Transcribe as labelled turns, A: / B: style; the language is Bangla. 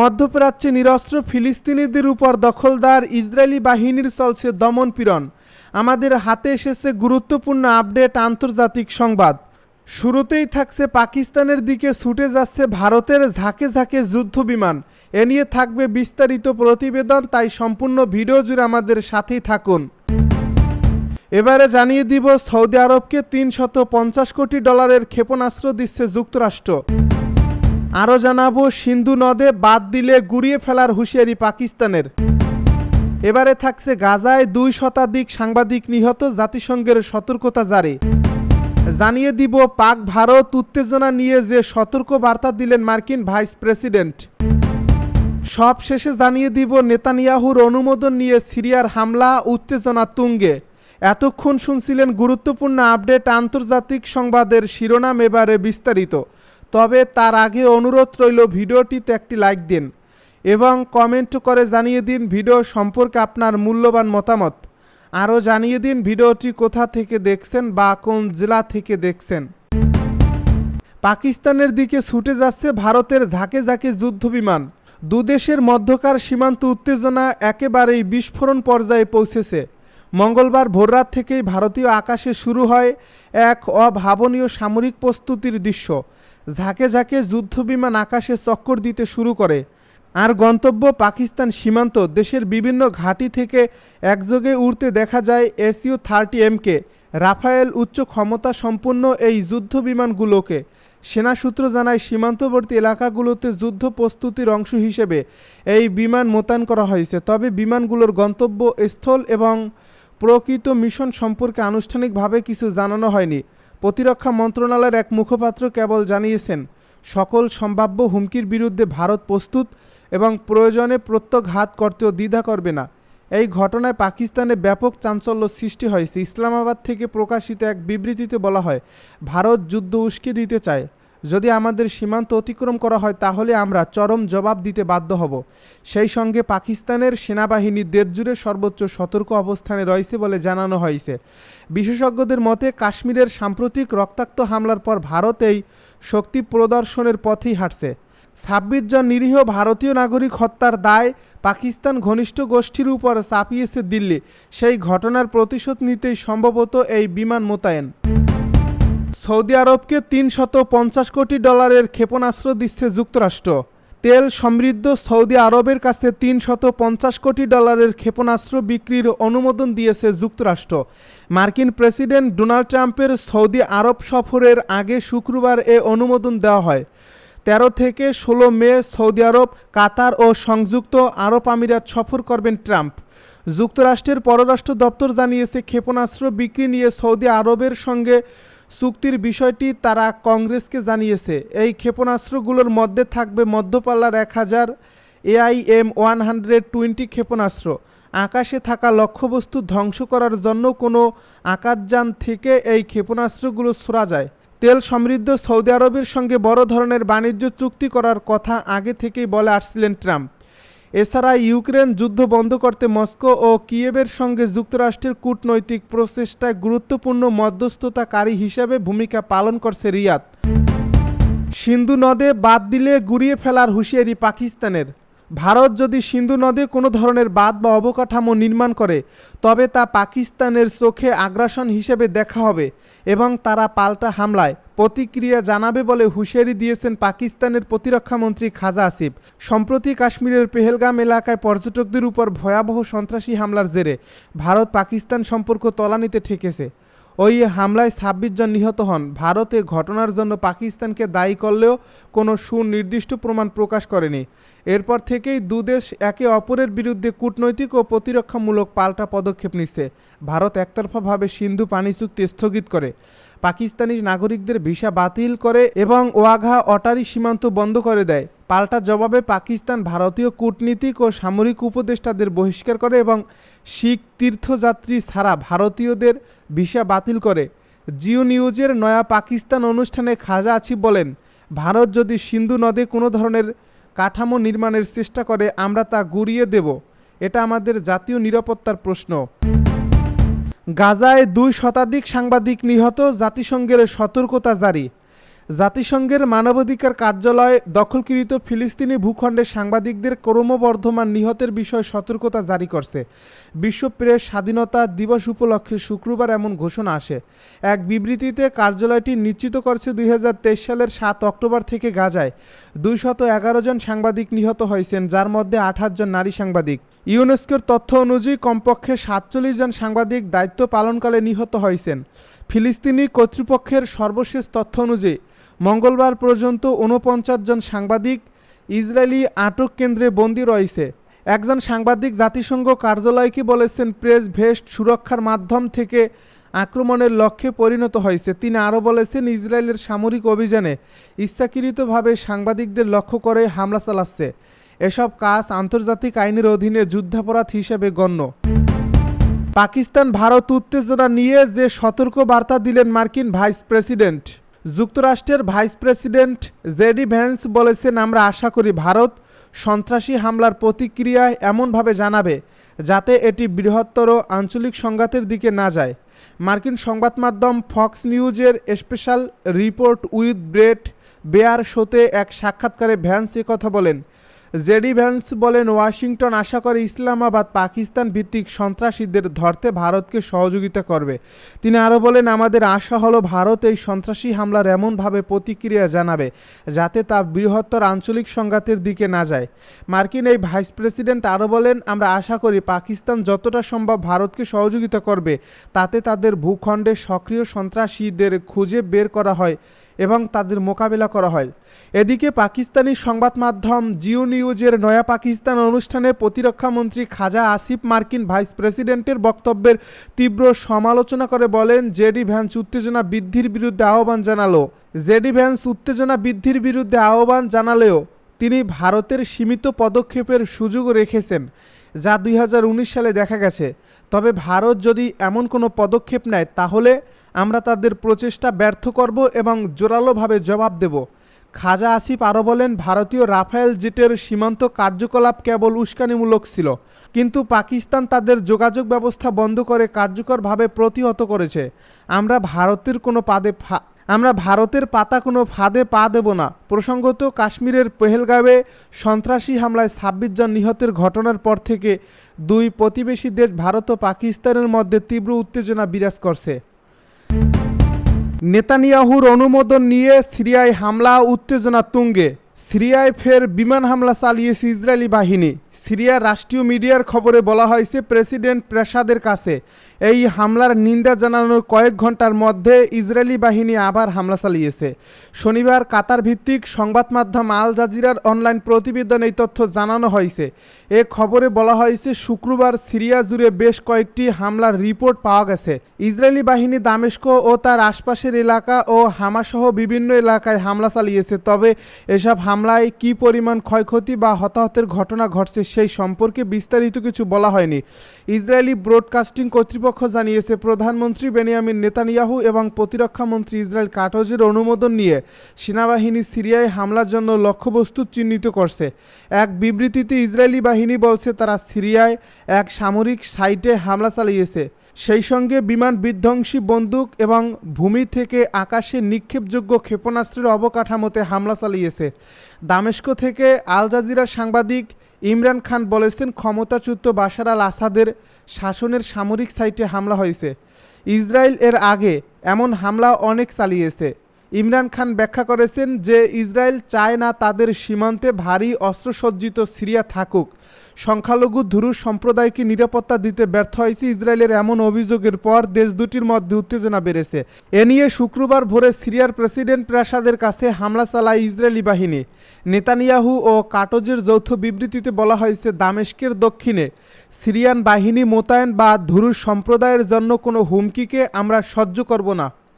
A: মধ্যপ্রাচ্যে নিরস্ত্র ফিলিস্তিনিদের উপর দখলদার ইসরায়েলি বাহিনীর চলছে দমনপীড়ন আমাদের হাতে এসেছে গুরুত্বপূর্ণ আপডেট আন্তর্জাতিক সংবাদ শুরুতেই থাকছে পাকিস্তানের দিকে ছুটে যাচ্ছে ভারতের ঝাঁকে ঝাঁকে যুদ্ধ বিমান এ নিয়ে থাকবে বিস্তারিত প্রতিবেদন তাই সম্পূর্ণ ভিডিও জুড়ে আমাদের সাথেই থাকুন এবারে জানিয়ে দিব সৌদি আরবকে পঞ্চাশ কোটি ডলারের ক্ষেপণাস্ত্র দিচ্ছে যুক্তরাষ্ট্র আরও জানাবো সিন্ধু নদে বাদ দিলে গুড়িয়ে ফেলার হুঁশিয়ারি পাকিস্তানের এবারে থাকছে গাজায় দুই শতাধিক সাংবাদিক নিহত জাতিসংঘের সতর্কতা জারি জানিয়ে দিব পাক ভারত উত্তেজনা নিয়ে যে সতর্ক বার্তা দিলেন মার্কিন ভাইস প্রেসিডেন্ট সব শেষে জানিয়ে দিব নেতানিয়াহুর অনুমোদন নিয়ে সিরিয়ার হামলা উত্তেজনা তুঙ্গে এতক্ষণ শুনছিলেন গুরুত্বপূর্ণ আপডেট আন্তর্জাতিক সংবাদের শিরোনাম এবারে বিস্তারিত তবে তার আগে অনুরোধ রইল ভিডিওটিতে একটি লাইক দিন এবং কমেন্ট করে জানিয়ে দিন ভিডিও সম্পর্কে আপনার মূল্যবান মতামত আরও জানিয়ে দিন ভিডিওটি কোথা থেকে দেখছেন বা কোন জেলা থেকে দেখছেন পাকিস্তানের দিকে ছুটে যাচ্ছে ভারতের ঝাঁকে ঝাঁকে যুদ্ধবিমান দুদেশের মধ্যকার সীমান্ত উত্তেজনা একেবারেই বিস্ফোরণ পর্যায়ে পৌঁছেছে মঙ্গলবার ভোররাত থেকেই ভারতীয় আকাশে শুরু হয় এক অভাবনীয় সামরিক প্রস্তুতির দৃশ্য ঝাঁকে ঝাঁকে যুদ্ধবিমান আকাশে চক্কর দিতে শুরু করে আর গন্তব্য পাকিস্তান সীমান্ত দেশের বিভিন্ন ঘাঁটি থেকে একযোগে উড়তে দেখা যায় এসইউ থার্টি এমকে রাফায়েল উচ্চ ক্ষমতা সম্পন্ন এই যুদ্ধ বিমানগুলোকে সেনা সূত্র জানায় সীমান্তবর্তী এলাকাগুলোতে যুদ্ধ প্রস্তুতির অংশ হিসেবে এই বিমান মোতায়েন করা হয়েছে তবে বিমানগুলোর গন্তব্য স্থল এবং প্রকৃত মিশন সম্পর্কে আনুষ্ঠানিকভাবে কিছু জানানো হয়নি প্রতিরক্ষা মন্ত্রণালয়ের এক মুখপাত্র কেবল জানিয়েছেন সকল সম্ভাব্য হুমকির বিরুদ্ধে ভারত প্রস্তুত এবং প্রয়োজনে প্রত্যাঘাত করতেও দ্বিধা করবে না এই ঘটনায় পাকিস্তানে ব্যাপক চাঞ্চল্য সৃষ্টি হয়েছে ইসলামাবাদ থেকে প্রকাশিত এক বিবৃতিতে বলা হয় ভারত যুদ্ধ উস্কে দিতে চায় যদি আমাদের সীমান্ত অতিক্রম করা হয় তাহলে আমরা চরম জবাব দিতে বাধ্য হব সেই সঙ্গে পাকিস্তানের সেনাবাহিনী দেশজুড়ে সর্বোচ্চ সতর্ক অবস্থানে রয়েছে বলে জানানো হয়েছে বিশেষজ্ঞদের মতে কাশ্মীরের সাম্প্রতিক রক্তাক্ত হামলার পর ভারতেই শক্তি প্রদর্শনের পথেই হাঁটছে ছাব্বিশ জন নিরীহ ভারতীয় নাগরিক হত্যার দায় পাকিস্তান ঘনিষ্ঠ গোষ্ঠীর উপর চাপিয়েছে দিল্লি সেই ঘটনার প্রতিশোধ নিতেই সম্ভবত এই বিমান মোতায়েন সৌদি আরবকে তিন শত পঞ্চাশ কোটি ডলারের ক্ষেপণাস্ত্র দিচ্ছে যুক্তরাষ্ট্র তেল সমৃদ্ধ সৌদি আরবের কাছে তিন শত পঞ্চাশ কোটি ডলারের ক্ষেপণাস্ত্র বিক্রির অনুমোদন দিয়েছে যুক্তরাষ্ট্র মার্কিন প্রেসিডেন্ট ডোনাল্ড ট্রাম্পের সৌদি আরব সফরের আগে শুক্রবার এ অনুমোদন দেওয়া হয় তেরো থেকে ষোলো মে সৌদি আরব কাতার ও সংযুক্ত আরব আমিরাত সফর করবেন ট্রাম্প যুক্তরাষ্ট্রের পররাষ্ট্র দপ্তর জানিয়েছে ক্ষেপণাস্ত্র বিক্রি নিয়ে সৌদি আরবের সঙ্গে চুক্তির বিষয়টি তারা কংগ্রেসকে জানিয়েছে এই ক্ষেপণাস্ত্রগুলোর মধ্যে থাকবে মধ্যপাল্লার এক হাজার এআইএম ওয়ান হান্ড্রেড টোয়েন্টি ক্ষেপণাস্ত্র আকাশে থাকা লক্ষ্যবস্তু ধ্বংস করার জন্য কোনো আকাশযান থেকে এই ক্ষেপণাস্ত্রগুলো ছোড়া যায় তেল সমৃদ্ধ সৌদি আরবের সঙ্গে বড় ধরনের বাণিজ্য চুক্তি করার কথা আগে থেকেই বলে আসছিলেন ট্রাম্প এছাড়া ইউক্রেন যুদ্ধ বন্ধ করতে মস্কো ও কিয়েবের সঙ্গে যুক্তরাষ্ট্রের কূটনৈতিক প্রচেষ্টায় গুরুত্বপূর্ণ মধ্যস্থতাকারী হিসেবে ভূমিকা পালন করছে রিয়াদ সিন্ধু নদে বাদ দিলে গুড়িয়ে ফেলার হুঁশিয়ারি পাকিস্তানের ভারত যদি সিন্ধু নদে কোনো ধরনের বাঁধ বা অবকাঠামো নির্মাণ করে তবে তা পাকিস্তানের চোখে আগ্রাসন হিসেবে দেখা হবে এবং তারা পাল্টা হামলায় প্রতিক্রিয়া জানাবে বলে হুঁশিয়ারি দিয়েছেন পাকিস্তানের প্রতিরক্ষামন্ত্রী খাজা আসিফ সম্প্রতি কাশ্মীরের পেহেলগাম এলাকায় পর্যটকদের উপর ভয়াবহ সন্ত্রাসী হামলার জেরে ভারত পাকিস্তান সম্পর্ক তলানিতে ঠেকেছে ওই হামলায় ছাব্বিশ জন নিহত হন ভারতে ঘটনার জন্য পাকিস্তানকে দায়ী করলেও কোনো সুনির্দিষ্ট প্রমাণ প্রকাশ করেনি এরপর থেকেই দুদেশ একে অপরের বিরুদ্ধে কূটনৈতিক ও প্রতিরক্ষামূলক পাল্টা পদক্ষেপ নিচ্ছে ভারত একতরফাভাবে সিন্ধু পানি চুক্তি স্থগিত করে পাকিস্তানি নাগরিকদের ভিসা বাতিল করে এবং ওয়াঘা অটারি সীমান্ত বন্ধ করে দেয় পাল্টা জবাবে পাকিস্তান ভারতীয় কূটনীতিক ও সামরিক উপদেষ্টাদের বহিষ্কার করে এবং শিখ তীর্থযাত্রী ছাড়া ভারতীয়দের ভিসা বাতিল করে জিও নিউজের নয়া পাকিস্তান অনুষ্ঠানে খাজা আছি বলেন ভারত যদি সিন্ধু নদে কোনো ধরনের কাঠামো নির্মাণের চেষ্টা করে আমরা তা গুড়িয়ে দেব এটা আমাদের জাতীয় নিরাপত্তার প্রশ্ন গাজায় দুই শতাধিক সাংবাদিক নিহত জাতিসংঘের সতর্কতা জারি জাতিসংঘের মানবাধিকার কার্যালয় দখলকৃত ফিলিস্তিনি ভূখণ্ডের সাংবাদিকদের ক্রমবর্ধমান নিহতের বিষয়ে সতর্কতা জারি করছে বিশ্ব প্রেস স্বাধীনতা দিবস উপলক্ষে শুক্রবার এমন ঘোষণা আসে এক বিবৃতিতে কার্যালয়টি নিশ্চিত করছে দুই সালের সাত অক্টোবর থেকে গাজায় দুইশত জন সাংবাদিক নিহত হয়েছেন যার মধ্যে আঠাশ জন নারী সাংবাদিক ইউনেস্কোর তথ্য অনুযায়ী কমপক্ষে সাতচল্লিশ জন সাংবাদিক দায়িত্ব পালনকালে নিহত হয়েছেন ফিলিস্তিনি কর্তৃপক্ষের সর্বশেষ তথ্য অনুযায়ী মঙ্গলবার পর্যন্ত উনপঞ্চাশ জন সাংবাদিক ইসরায়েলি আটক কেন্দ্রে বন্দী রয়েছে একজন সাংবাদিক জাতিসংঘ কার্যালয়কে বলেছেন প্রেস ভেস্ট সুরক্ষার মাধ্যম থেকে আক্রমণের লক্ষ্যে পরিণত হয়েছে তিনি আরও বলেছেন ইসরায়েলের সামরিক অভিযানে ইচ্ছাকৃতভাবে সাংবাদিকদের লক্ষ্য করে হামলা চালাচ্ছে এসব কাজ আন্তর্জাতিক আইনের অধীনে যুদ্ধাপরাধ হিসেবে গণ্য পাকিস্তান ভারত উত্তেজনা নিয়ে যে সতর্ক বার্তা দিলেন মার্কিন ভাইস প্রেসিডেন্ট যুক্তরাষ্ট্রের ভাইস প্রেসিডেন্ট জেডি ভ্যান্স বলেছেন আমরা আশা করি ভারত সন্ত্রাসী হামলার প্রতিক্রিয়া এমনভাবে জানাবে যাতে এটি বৃহত্তর আঞ্চলিক সংঘাতের দিকে না যায় মার্কিন সংবাদ মাধ্যম ফক্স নিউজের special report with Bret Baier শোতে এক সাক্ষাৎকারে ভ্যান্স কথা বলেন জেডি ভ্যান্স বলেন ওয়াশিংটন আশা করে ইসলামাবাদ পাকিস্তান ভিত্তিক সন্ত্রাসীদের ধরতে ভারতকে সহযোগিতা করবে তিনি আরও বলেন আমাদের আশা হলো ভারত এই সন্ত্রাসী হামলার এমনভাবে প্রতিক্রিয়া জানাবে যাতে তা বৃহত্তর আঞ্চলিক সংঘাতের দিকে না যায় মার্কিন এই ভাইস প্রেসিডেন্ট আরও বলেন আমরা আশা করি পাকিস্তান যতটা সম্ভব ভারতকে সহযোগিতা করবে তাতে তাদের ভূখণ্ডে সক্রিয় সন্ত্রাসীদের খুঁজে বের করা হয় এবং তাদের মোকাবিলা করা হয় এদিকে পাকিস্তানি সংবাদ মাধ্যম জিও নিউজের নয়া পাকিস্তান অনুষ্ঠানে প্রতিরক্ষামন্ত্রী খাজা আসিফ মার্কিন ভাইস প্রেসিডেন্টের বক্তব্যের তীব্র সমালোচনা করে বলেন জেডি ভ্যান্স উত্তেজনা বৃদ্ধির বিরুদ্ধে আহ্বান জানালো জেডি ভ্যান্স উত্তেজনা বৃদ্ধির বিরুদ্ধে আহ্বান জানালেও তিনি ভারতের সীমিত পদক্ষেপের সুযোগ রেখেছেন যা দুই সালে দেখা গেছে তবে ভারত যদি এমন কোনো পদক্ষেপ নেয় তাহলে আমরা তাদের প্রচেষ্টা ব্যর্থ করব এবং জোরালোভাবে জবাব দেব খাজা আসিফ আরও বলেন ভারতীয় রাফায়েল জেটের সীমান্ত কার্যকলাপ কেবল উস্কানিমূলক ছিল কিন্তু পাকিস্তান তাদের যোগাযোগ ব্যবস্থা বন্ধ করে কার্যকরভাবে প্রতিহত করেছে আমরা ভারতের কোনো পাদে আমরা ভারতের পাতা কোনো ফাঁদে পা দেব না প্রসঙ্গত কাশ্মীরের পেহেলগাঁওয়ে সন্ত্রাসী হামলায় ছাব্বিশ জন নিহতের ঘটনার পর থেকে দুই প্রতিবেশী দেশ ভারত ও পাকিস্তানের মধ্যে তীব্র উত্তেজনা বিরাজ করছে নেতানিয়াহুর অনুমোদন নিয়ে সিরিয়ায় হামলা উত্তেজনা তুঙ্গে সিরিয়ায় ফের বিমান হামলা চালিয়েছে ইসরায়েলি বাহিনী সিরিয়ার রাষ্ট্রীয় মিডিয়ার খবরে বলা হয়েছে প্রেসিডেন্ট প্রাসাদের কাছে এই হামলার নিন্দা জানানোর কয়েক ঘন্টার মধ্যে ইসরায়েলি বাহিনী আবার হামলা চালিয়েছে শনিবার কাতার ভিত্তিক সংবাদ মাধ্যম আল জাজিরার অনলাইন প্রতিবেদন এই তথ্য জানানো হয়েছে এ খবরে বলা হয়েছে শুক্রবার সিরিয়া জুড়ে বেশ কয়েকটি হামলার রিপোর্ট পাওয়া গেছে ইসরায়েলি বাহিনী দামেস্ক ও তার আশপাশের এলাকা ও হামাসহ বিভিন্ন এলাকায় হামলা চালিয়েছে তবে এসব হামলায় কি পরিমাণ ক্ষয়ক্ষতি বা হতাহতের ঘটনা ঘটছে সেই সম্পর্কে বিস্তারিত কিছু বলা হয়নি ইসরায়েলি ব্রডকাস্টিং কর্তৃপক্ষ জানিয়েছে প্রধানমন্ত্রী বেনিয়ামিন নেতানিয়াহু এবং প্রতিরক্ষামন্ত্রী ইসরায়েল কাটজের অনুমোদন নিয়ে সেনাবাহিনী সিরিয়ায় হামলার জন্য লক্ষ্যবস্তু চিহ্নিত করছে এক বিবৃতিতে ইসরায়েলি বাহিনী বলছে তারা সিরিয়ায় এক সামরিক সাইটে হামলা চালিয়েছে সেই সঙ্গে বিমান বিধ্বংসী বন্দুক এবং ভূমি থেকে আকাশে নিক্ষেপযোগ্য ক্ষেপণাস্ত্রের অবকাঠামোতে হামলা চালিয়েছে দামেস্ক থেকে আল জাজিরার সাংবাদিক ইমরান খান বলেছেন ক্ষমতাচ্যুত বাশার আল আসাদের শাসনের সামরিক সাইটে হামলা হয়েছে ইসরায়েল এর আগে এমন হামলা অনেক চালিয়েছে ইমরান খান ব্যাখ্যা করেছেন যে ইসরায়েল চায় না তাদের সীমান্তে ভারী অস্ত্রসজ্জিত সিরিয়া থাকুক সংখ্যালঘু ধুরু সম্প্রদায়কে নিরাপত্তা দিতে ব্যর্থ হয়েছে ইসরায়েলের এমন অভিযোগের পর দেশ দুটির মধ্যে উত্তেজনা বেড়েছে এ নিয়ে শুক্রবার ভোরে সিরিয়ার প্রেসিডেন্ট প্রাসাদের কাছে হামলা চালায় ইসরায়েলি বাহিনী নেতানিয়াহু ও কাটজের যৌথ বিবৃতিতে বলা হয়েছে দামেস্কের দক্ষিণে সিরিয়ান বাহিনী মোতায়েন বা ধুরু সম্প্রদায়ের জন্য কোনো হুমকিকে আমরা সহ্য করব না